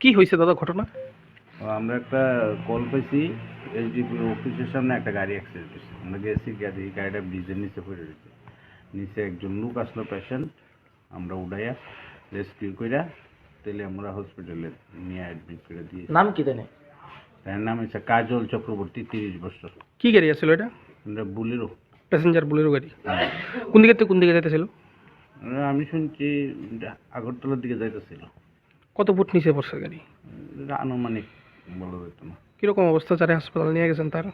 কি হয়েছে দাদা ঘটনা? আমরা একটা কল পেয়েছি এইচডিপি অফিসের সামনে একটা গাড়ি অ্যাক্সিডেন্ট হয়েছে। আমরা গেছি গাড়ি গাড়িটা ব্রিজের নিচে পড়ে রয়েছে। নিচে একজন লোক আসলো পেশেন্ট আমরা উড়াইয়া রেস্কিউ কইরা তাহলে আমরা হসপিটালে নিয়ে অ্যাডমিট করে দিয়ে নাম কি দেনে তার নাম হচ্ছে কাজল চক্রবর্তী তিরিশ বছর। কি গাড়ি আছিল এটা? আমরা বুলেরও প্যাসেঞ্জার বুলেরো গাড়ি। কোন দিকে থেকে কোন দিকে যাইতেছিল? আমি শুনছি আগরতলার দিকে যাইতেছিল। কত ফুট নিচে পড়ছে গাড়ি? আনুমানিক বলা যেত না। কীরকম অবস্থা? যারা হাসপাতাল নিয়ে গেছেন তার?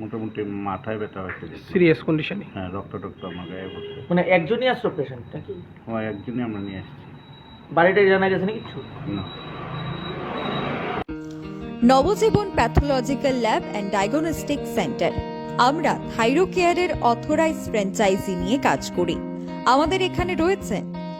মোটামুটি মাথায় ব্যথা হয়েছে সিরিয়াস কন্ডিশনে হ্যাঁ রক্ত টক্ত আমার গায়ে পড়ছে। মানে একজনই আসলো পেশেন্ট নাকি? ও একজনই আমরা নিয়ে আসছি। বাড়িটা জানা গেছে না কিছু? না। Nabajiban pathological lab and diagnostic centre. আমরা থাইরো কেয়ারের অথরাইজ ফ্র্যাঞ্চাইজি নিয়ে কাজ করি। আমাদের এখানে রয়েছেন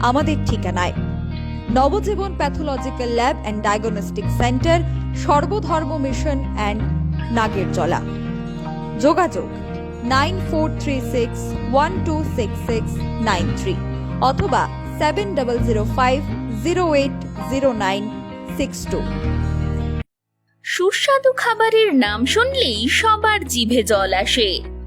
আমাদের ঠিকানায়। Nabajiban pathological lab and diagnostic centre, Sarbadharma mission and Nagerjala. যোগাযোগ nine four three six one two six six nine three অথবা seven double zero five zero eight zero nine six two. সুস্বাদু খাবারের নাম শুনলেই সবার জিভে জল আসে।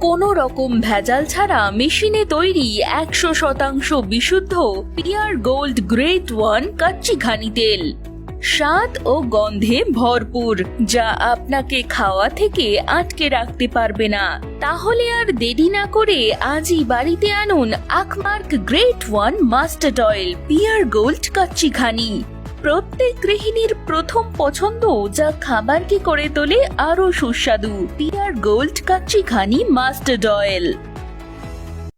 কোনো রকম ভেজাল ছাড়া মেশিনে তৈরি একশো শতাংশ বিশুদ্ধ pure gold great one kachchi ghani তেল। স্বাদ ও গন্ধে ভরপুর, যা আপনাকে খাওয়া থেকে আটকে রাখতে পারবে না। তাহলে আর দেরি না করে আজই বাড়িতে আনুন Agmark great one mustard oil pure gold kachchi ghani. প্রত্যেক গৃহিণীর প্রথম পছন্দ যা খাবারকে করে তোলে আরও সুস্বাদু। Pure gold kachchi ghani mustard oil